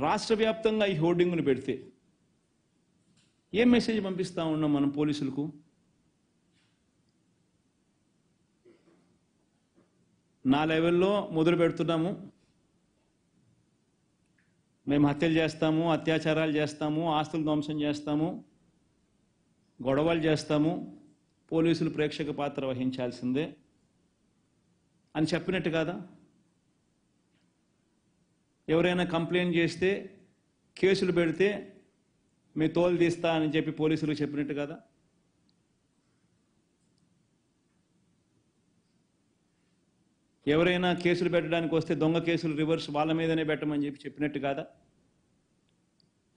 రాష్ట్ర వ్యాప్తంగా ఈ హోర్డింగ్ను పెడితే ఏం మెసేజ్ పంపిస్తా ఉన్నాం మనం పోలీసులకు? నా లెవెల్లో మొదలు పెడుతున్నాము. మేము హత్యలు చేస్తాము అత్యాచారాలు చేస్తాము ఆస్తులు ధ్వంసం చేస్తాము గొడవలు చేస్తాము. పోలీసులు ప్రేక్షక పాత్ర వహించాల్సిందే అని చెప్పినట్టు కదా? ఎవరైనా కంప్లైంట్ చేస్తే కేసులు పెడితే మీ తోలు తీస్తా అని చెప్పి పోలీసులు చెప్పినట్టు కదా? ఎవరైనా కేసులు పెట్టడానికి వస్తే దొంగ కేసులు రివర్స్ వాళ్ళ మీదనే పెట్టమని చెప్పి చెప్పినట్టు కాదా?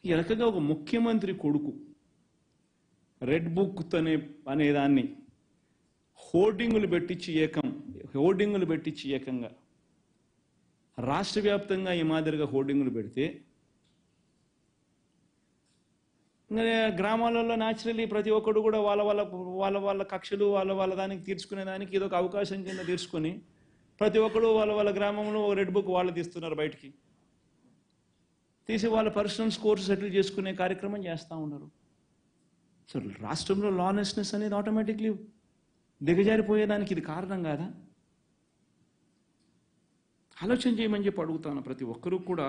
ఈ రకంగా ఒక ముఖ్యమంత్రి కొడుకు రెడ్ బుక్ అనే హోర్డింగులు పెట్టించి ఏకం హోర్డింగులు పెట్టించి ఏకంగా రాష్ట్ర వ్యాప్తంగా ఈ మాదిరిగా హోర్డింగులు పెడితే గ్రామాలలో న్యాచురలీ ప్రతి ఒక్కడు కూడా వాళ్ళ వాళ్ళ వాళ్ళ వాళ్ళ కక్షలు వాళ్ళ వాళ్ళ దానికి తీర్చుకునే దానికి ఇది ఒక అవకాశం కింద తీర్చుకొని ప్రతి ఒక్కడు వాళ్ళ వాళ్ళ గ్రామంలో రెడ్ బుక్ వాళ్ళు తీస్తున్నారు బయటికి. తీసి వాళ్ళ పర్సనల్ స్కోర్స్ సెటిల్ చేసుకునే కార్యక్రమం చేస్తూ ఉన్నారు. సో రాష్ట్రంలో లానెస్నెస్ అనేది ఆటోమేటిక్లీ దిగజారిపోయేదానికి ఇది కారణం కాదా? ఆలోచన చేయమని చెప్పి అడుగుతాను ప్రతి ఒక్కరూ కూడా.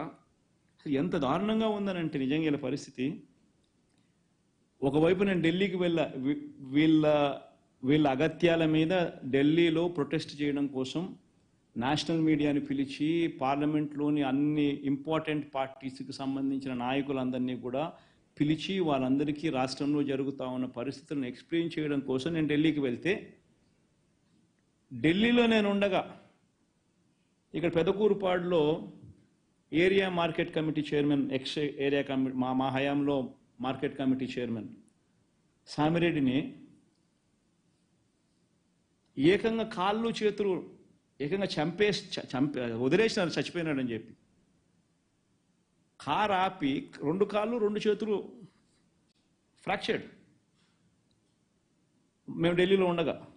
ఎంత దారుణంగా ఉందనంటే నిజంగా పరిస్థితి. ఒకవైపు నేను ఢిల్లీకి వెళ్ళ వీళ్ళ వీళ్ళ అగత్యాల మీద ఢిల్లీలో ప్రొటెస్ట్ చేయడం కోసం నేషనల్ మీడియాని పిలిచి పార్లమెంట్లోని అన్ని ఇంపార్టెంట్ పార్టీస్కి సంబంధించిన నాయకులందరినీ కూడా పిలిచి వాళ్ళందరికీ రాష్ట్రంలో జరుగుతూ ఉన్న పరిస్థితులను ఎక్స్ప్లెయిన్ చేయడం కోసం నేను ఢిల్లీకి వెళ్తే ఢిల్లీలో నేను ఉండగా ఇక్కడ పెదకూరుపాడులో area market committee chairman ex area committee మా మా హయాంలో మార్కెట్ కమిటీ చైర్మన్ సామిరెడ్డిని ఏకంగా కాళ్ళు చేతులు ఏకంగా చంపేసి చ- చంపే వదిలేసినారు చచ్చిపోయినాడని చెప్పి. కారు ఆపి రెండు కాళ్ళు రెండు చేతులు ఫ్రాక్చర్డ్. మేము ఢిల్లీలో ఉండగా.